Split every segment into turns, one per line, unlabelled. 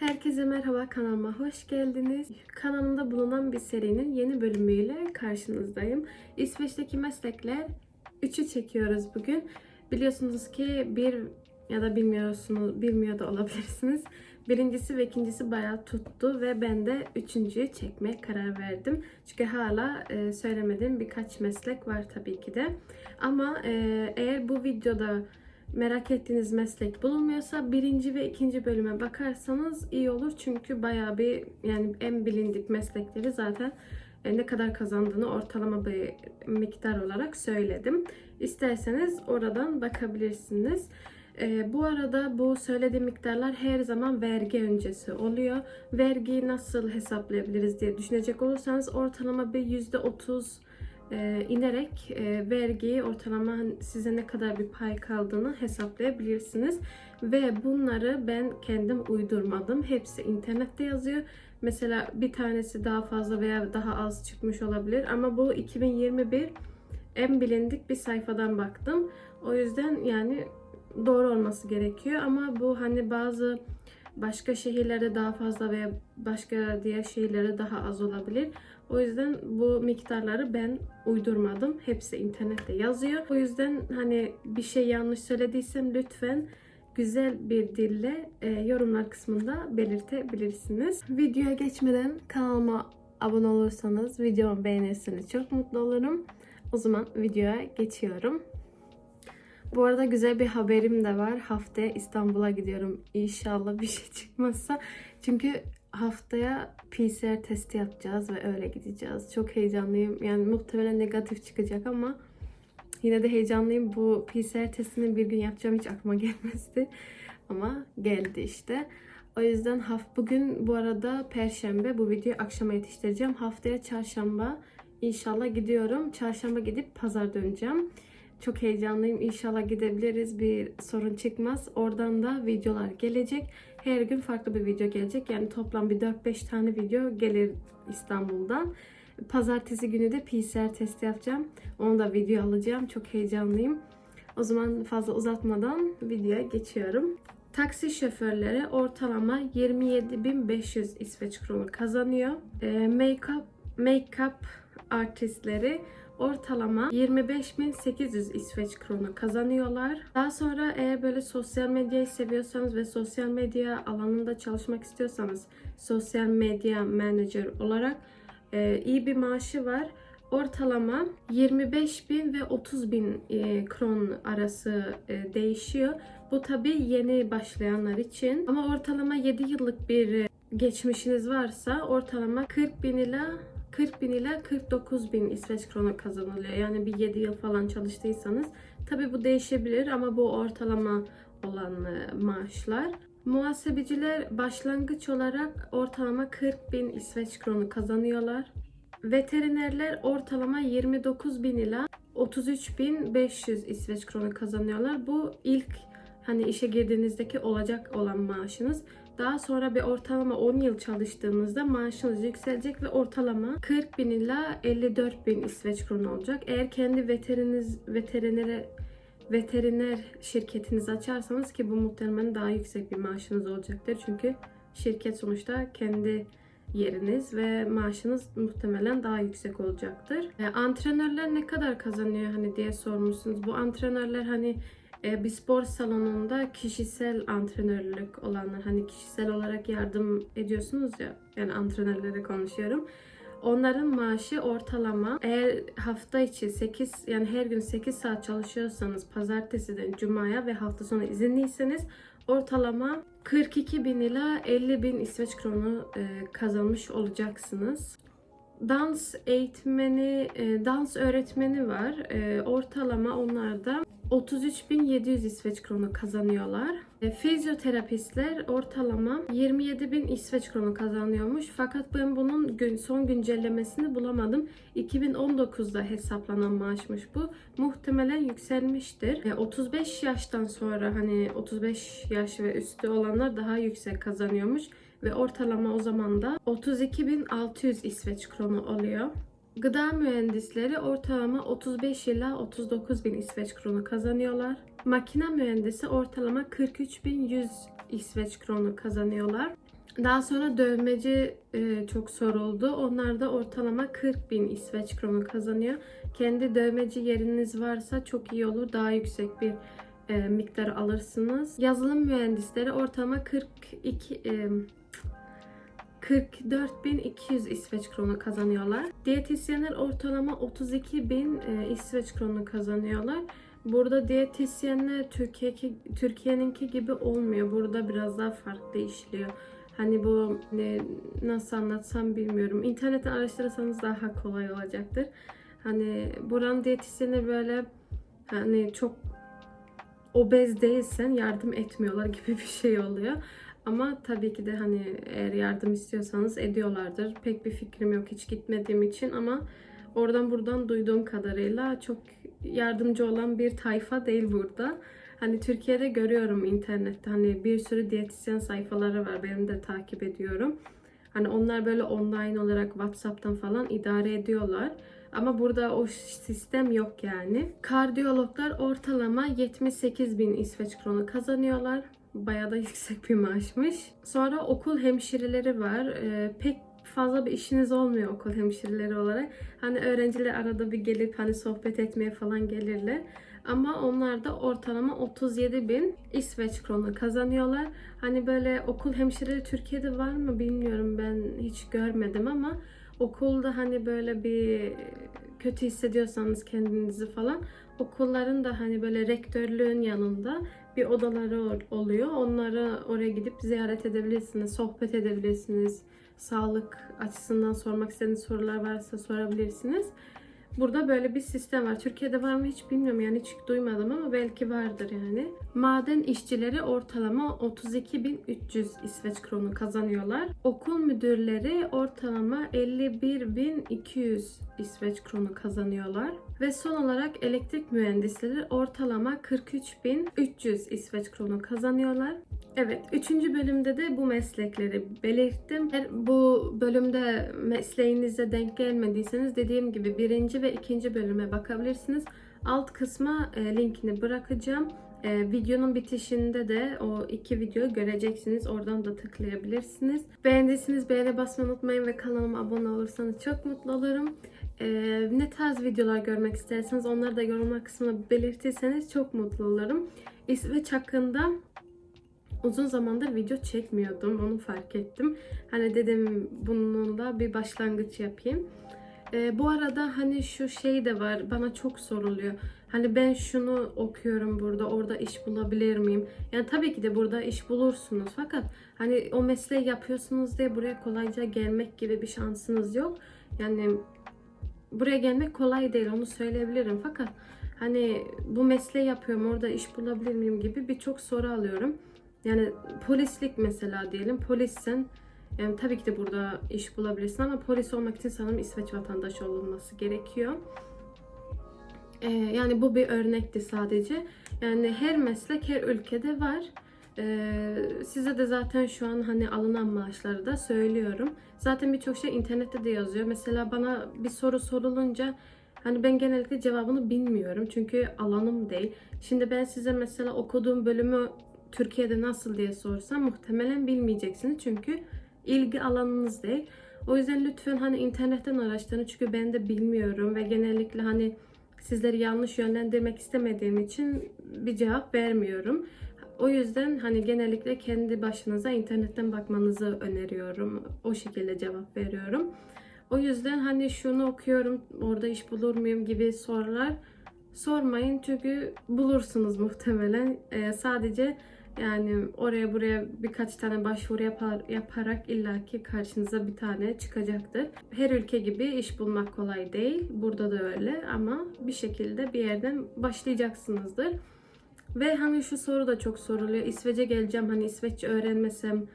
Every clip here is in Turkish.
Herkese merhaba kanalıma hoş geldiniz. Kanalımda bulunan bir serinin yeni bölümüyle karşınızdayım. İsveç'teki meslekler 3'ü çekiyoruz bugün. Biliyorsunuz ki bir ya da bilmiyorsunuz, bilmiyor da olabilirsiniz. Birincisi ve ikincisi bayağı tuttu ve ben de üçüncüyü çekmeye karar verdim. Çünkü hala e, söylemediğim birkaç meslek var tabii ki de. Ama e, eğer bu videoda merak ettiğiniz meslek bulunmuyorsa birinci ve ikinci bölüme bakarsanız iyi olur. Çünkü bayağı bir yani en bilindik meslekleri zaten e, ne kadar kazandığını ortalama bir miktar olarak söyledim. İsterseniz oradan bakabilirsiniz. E, bu arada bu söylediğim miktarlar her zaman vergi öncesi oluyor. Vergiyi nasıl hesaplayabiliriz diye düşünecek olursanız ortalama bir %30 e, inerek e, vergiyi ortalama hani size ne kadar bir pay kaldığını hesaplayabilirsiniz. Ve bunları ben kendim uydurmadım. Hepsi internette yazıyor. Mesela bir tanesi daha fazla veya daha az çıkmış olabilir ama bu 2021 en bilindik bir sayfadan baktım. O yüzden yani doğru olması gerekiyor ama bu hani bazı başka şehirlerde daha fazla veya başka diğer şehirlerde daha az olabilir. O yüzden bu miktarları ben uydurmadım. Hepsi internette yazıyor. O yüzden hani bir şey yanlış söylediysem lütfen güzel bir dille e, yorumlar kısmında belirtebilirsiniz. Videoya geçmeden kanalıma abone olursanız, videomu beğenirseniz çok mutlu olurum. O zaman videoya geçiyorum. Bu arada güzel bir haberim de var. Haftaya İstanbul'a gidiyorum. İnşallah bir şey çıkmazsa. Çünkü haftaya PCR testi yapacağız ve öyle gideceğiz. Çok heyecanlıyım. Yani muhtemelen negatif çıkacak ama yine de heyecanlıyım. Bu PCR testini bir gün yapacağım hiç aklıma gelmezdi. Ama geldi işte. O yüzden haft bugün bu arada perşembe bu videoyu akşama yetiştireceğim. Haftaya çarşamba inşallah gidiyorum. Çarşamba gidip pazar döneceğim. Çok heyecanlıyım. İnşallah gidebiliriz. Bir sorun çıkmaz. Oradan da videolar gelecek. Her gün farklı bir video gelecek. Yani toplam bir 4-5 tane video gelir İstanbul'dan. Pazartesi günü de PCR testi yapacağım. Onu da video alacağım. Çok heyecanlıyım. O zaman fazla uzatmadan videoya geçiyorum. Taksi şoförleri ortalama 27.500 İsveç kronu kazanıyor. E, make-up make-up artistleri ortalama 25.800 İsveç kronu kazanıyorlar. Daha sonra eğer böyle sosyal medyayı seviyorsanız ve sosyal medya alanında çalışmak istiyorsanız sosyal medya manager olarak e, iyi bir maaşı var. Ortalama 25 bin ve 30 bin e, kron arası e, değişiyor. Bu tabi yeni başlayanlar için. Ama ortalama 7 yıllık bir e, geçmişiniz varsa ortalama 40 bin ila 40 bin ile 49 bin İsveç kronu kazanılıyor. Yani bir 7 yıl falan çalıştıysanız. Tabi bu değişebilir ama bu ortalama olan e, maaşlar. Muhasebeciler başlangıç olarak ortalama 40 bin İsveç kronu kazanıyorlar. Veterinerler ortalama 29 bin ila 33.500 İsveç kronu kazanıyorlar. Bu ilk hani işe girdiğinizdeki olacak olan maaşınız. Daha sonra bir ortalama 10 yıl çalıştığınızda maaşınız yükselecek ve ortalama 40 bin ila 54 bin İsveç kronu olacak. Eğer kendi veteriniz, veterinere veteriner şirketinizi açarsanız ki bu muhtemelen daha yüksek bir maaşınız olacaktır. Çünkü şirket sonuçta kendi yeriniz ve maaşınız muhtemelen daha yüksek olacaktır. E, antrenörler ne kadar kazanıyor hani diye sormuşsunuz. Bu antrenörler hani e, bir spor salonunda kişisel antrenörlük olanlar hani kişisel olarak yardım ediyorsunuz ya yani antrenörlere konuşuyorum. Onların maaşı ortalama eğer hafta içi 8 yani her gün 8 saat çalışıyorsanız pazartesiden cumaya ve hafta sonu izinliyseniz ortalama 42 bin ila 50 bin İsveç kronu e, kazanmış olacaksınız. Dans eğitmeni, e, dans öğretmeni var. E, ortalama onlarda 33.700 İsveç kronu kazanıyorlar. E, fizyoterapistler ortalama 27.000 İsveç kronu kazanıyormuş. Fakat ben bunun son güncellemesini bulamadım. 2019'da hesaplanan maaşmış bu. Muhtemelen yükselmiştir. E, 35 yaştan sonra hani 35 yaş ve üstü olanlar daha yüksek kazanıyormuş. Ve ortalama o zaman da 32.600 İsveç kronu oluyor. Gıda mühendisleri ortalama 35 ila 39 bin İsveç kronu kazanıyorlar. Makine mühendisi ortalama 43.100 İsveç kronu kazanıyorlar. Daha sonra dövmeci e, çok soruldu. Onlar da ortalama 40 bin İsveç kronu kazanıyor. Kendi dövmeci yeriniz varsa çok iyi olur. Daha yüksek bir e, miktar alırsınız. Yazılım mühendisleri ortalama 42 e, 44.200 İsveç kronu kazanıyorlar. Diyetisyenler ortalama 32.000 e, İsveç kronu kazanıyorlar. Burada diyetisyenler Türkiye Türkiye'ninki gibi olmuyor. Burada biraz daha farklı işliyor. Hani bu ne, nasıl anlatsam bilmiyorum. İnternetten araştırırsanız daha kolay olacaktır. Hani buranın diyetisyeni böyle hani çok obez değilsen yardım etmiyorlar gibi bir şey oluyor. Ama tabii ki de hani eğer yardım istiyorsanız ediyorlardır. Pek bir fikrim yok hiç gitmediğim için ama oradan buradan duyduğum kadarıyla çok yardımcı olan bir tayfa değil burada. Hani Türkiye'de görüyorum internette hani bir sürü diyetisyen sayfaları var. Benim de takip ediyorum. Hani onlar böyle online olarak WhatsApp'tan falan idare ediyorlar. Ama burada o sistem yok yani. Kardiyologlar ortalama 78 bin İsveç kronu kazanıyorlar. Bayağı da yüksek bir maaşmış. Sonra okul hemşireleri var. Ee, pek fazla bir işiniz olmuyor okul hemşireleri olarak. Hani öğrenciler arada bir gelip hani sohbet etmeye falan gelirler. Ama onlar da ortalama 37 bin İsveç kronu kazanıyorlar. Hani böyle okul hemşireleri Türkiye'de var mı bilmiyorum ben hiç görmedim ama okulda hani böyle bir kötü hissediyorsanız kendinizi falan okulların da hani böyle rektörlüğün yanında bir odaları oluyor. Onları oraya gidip ziyaret edebilirsiniz, sohbet edebilirsiniz. Sağlık açısından sormak istediğiniz sorular varsa sorabilirsiniz. Burada böyle bir sistem var. Türkiye'de var mı hiç bilmiyorum yani hiç duymadım ama belki vardır yani. Maden işçileri ortalama 32.300 İsveç kronu kazanıyorlar. Okul müdürleri ortalama 51.200 İsveç kronu kazanıyorlar. Ve son olarak elektrik mühendisleri ortalama 43.300 İsveç kronu kazanıyorlar. Evet, üçüncü bölümde de bu meslekleri belirttim. Eğer bu bölümde mesleğinize denk gelmediyseniz dediğim gibi birinci ve ikinci bölüme bakabilirsiniz. Alt kısma e, linkini bırakacağım. E, videonun bitişinde de o iki video göreceksiniz. Oradan da tıklayabilirsiniz. Beğendiyseniz beğene basmayı unutmayın ve kanalıma abone olursanız çok mutlu olurum. E, ne tarz videolar görmek isterseniz onları da yorumlar kısmına belirtirseniz çok mutlu olurum. İsveç hakkında uzun zamandır video çekmiyordum. Onu fark ettim. Hani dedim bununla bir başlangıç yapayım. Ee, bu arada hani şu şey de var. Bana çok soruluyor. Hani ben şunu okuyorum burada. Orada iş bulabilir miyim? Yani tabii ki de burada iş bulursunuz. Fakat hani o mesleği yapıyorsunuz diye buraya kolayca gelmek gibi bir şansınız yok. Yani buraya gelmek kolay değil. Onu söyleyebilirim. Fakat hani bu mesleği yapıyorum. Orada iş bulabilir miyim gibi birçok soru alıyorum. Yani polislik mesela diyelim. Polissin. Yani tabii ki de burada iş bulabilirsin ama polis olmak için sanırım İsveç vatandaşı olunması gerekiyor. Ee, yani bu bir örnekti sadece. Yani her meslek her ülkede var. Ee, size de zaten şu an hani alınan maaşları da söylüyorum. Zaten birçok şey internette de yazıyor. Mesela bana bir soru sorulunca hani ben genellikle cevabını bilmiyorum. Çünkü alanım değil. Şimdi ben size mesela okuduğum bölümü Türkiye'de nasıl diye sorsam muhtemelen bilmeyeceksiniz. Çünkü ilgi alanınız değil. O yüzden lütfen hani internetten araştırın. Çünkü ben de bilmiyorum ve genellikle hani sizleri yanlış yönlendirmek istemediğim için bir cevap vermiyorum. O yüzden hani genellikle kendi başınıza internetten bakmanızı öneriyorum. O şekilde cevap veriyorum. O yüzden hani şunu okuyorum, orada iş bulur muyum gibi sorular sormayın. Çünkü bulursunuz muhtemelen. Ee, sadece yani oraya buraya birkaç tane başvuru yapar, yaparak illaki karşınıza bir tane çıkacaktır. Her ülke gibi iş bulmak kolay değil. Burada da öyle ama bir şekilde bir yerden başlayacaksınızdır. Ve hani şu soru da çok soruluyor. İsveç'e geleceğim hani İsveççe öğrenmesem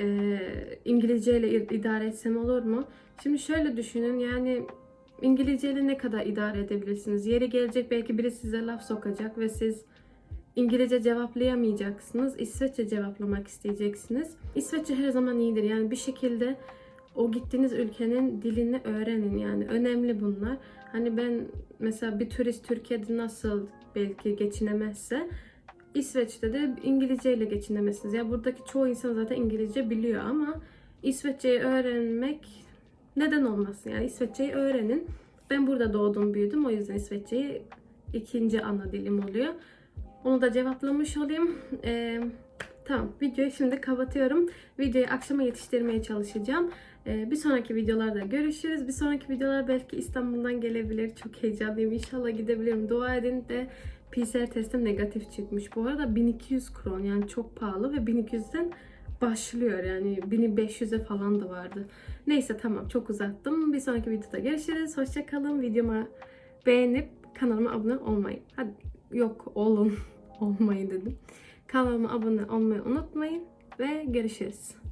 e, İngilizce ile idare etsem olur mu? Şimdi şöyle düşünün yani İngilizce ile ne kadar idare edebilirsiniz? Yeri gelecek belki biri size laf sokacak ve siz İngilizce cevaplayamayacaksınız. İsveççe cevaplamak isteyeceksiniz. İsveççe her zaman iyidir. Yani bir şekilde o gittiğiniz ülkenin dilini öğrenin. Yani önemli bunlar. Hani ben mesela bir turist Türkiye'de nasıl belki geçinemezse İsveç'te de İngilizce ile geçinemezsiniz. Ya buradaki çoğu insan zaten İngilizce biliyor ama İsveççeyi öğrenmek neden olmasın? Yani İsveççeyi öğrenin. Ben burada doğdum büyüdüm o yüzden İsveççeyi ikinci ana dilim oluyor. Onu da cevaplamış olayım. Ee, tamam videoyu şimdi kapatıyorum. Videoyu akşama yetiştirmeye çalışacağım. Ee, bir sonraki videolarda görüşürüz. Bir sonraki videolar belki İstanbul'dan gelebilir. Çok heyecanlıyım. İnşallah gidebilirim. Dua edin de PCR testim negatif çıkmış. Bu arada 1200 kron yani çok pahalı ve 1200'den başlıyor yani 1500'e falan da vardı. Neyse tamam çok uzattım. Bir sonraki videoda görüşürüz. Hoşçakalın. Videoma beğenip kanalıma abone olmayı. Hadi yok olun. olmayı dedim. Kanalıma abone olmayı unutmayın ve görüşürüz.